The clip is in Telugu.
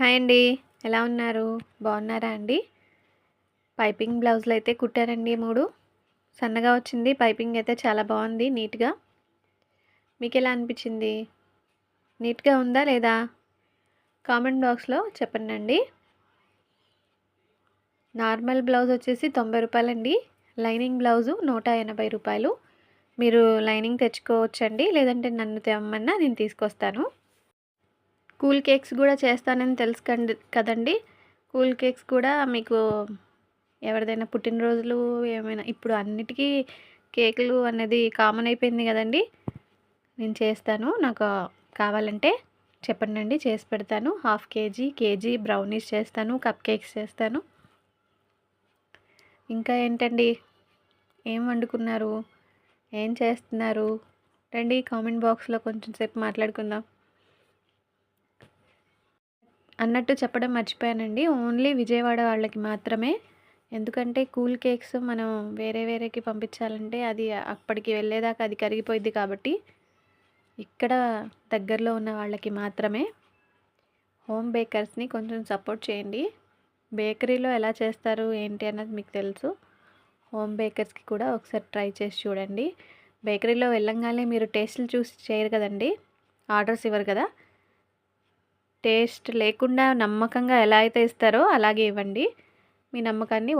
హాయ్ అండి. ఎలా ఉన్నారు? బాగున్నారా అండి? పైపింగ్ బ్లౌజులు అయితే కుట్టారండి మూడు. సన్నగా వచ్చింది. పైపింగ్ అయితే చాలా బాగుంది నీట్గా. మీకు ఎలా అనిపించింది? నీట్గా ఉందా లేదా? కామెంట్ బాక్స్లో చెప్పండి అండి. నార్మల్ బ్లౌజ్ వచ్చేసి తొంభై రూపాయలండి. లైనింగ్ బ్లౌజు నూట ఎనభై రూపాయలు. మీరు లైనింగ్ తెచ్చుకోవచ్చండి లేదంటే నన్ను తెమ్మన్నా నేను తీసుకొస్తాను. కూల్ కేక్స్ కూడా చేస్తానని తెలుసు కదండి. కూల్ కేక్స్ కూడా మీకు ఎవరిదైనా పుట్టినరోజులు ఏమైనా ఇప్పుడు అన్నిటికీ కేకులు అనేది కామన్ అయిపోయింది కదండి. నేను చేస్తాను. నాకు కావాలంటే చెప్పండి చేసి పెడతాను. హాఫ్ కేజీ కేజీ బ్రౌనీస్ చేస్తాను. కప్ కేక్స్ చేస్తాను. ఇంకా ఏంటండి? ఏం వండుకున్నారు? ఏం చేస్తున్నారు? రండి కామెంట్ బాక్స్లో కొంచెం సేపు మాట్లాడుకుందాం. అన్నట్టు చెప్పడం మర్చిపోయానండి. ఓన్లీ విజయవాడ వాళ్ళకి మాత్రమే. ఎందుకంటే కూల్ కేక్స్ మనం వేరే వేరేకి పంపించాలంటే అది అప్పటికి వెళ్ళేదాకా అది కరిగిపోయింది కాబట్టి ఇక్కడ దగ్గరలో ఉన్న వాళ్ళకి మాత్రమే. హోమ్ బేకర్స్ని కొంచెం సపోర్ట్ చేయండి. బేకరీలో ఎలా చేస్తారు ఏంటి అన్నది మీకు తెలుసు. హోమ్ బేకర్స్కి కూడా ఒకసారి ట్రై చేసి చూడండి. బేకరీలో వెళ్ళంగానే మీరు టేస్ట్లు చూసి చేయరు కదండి. ఆర్డర్స్ ఇవ్వరు కదా. టేస్ట్ లేకుండా నమ్మకంగా ఎలా అయితే ఇస్తారో అలాగే ఇవ్వండి. మీ నమ్మకాన్ని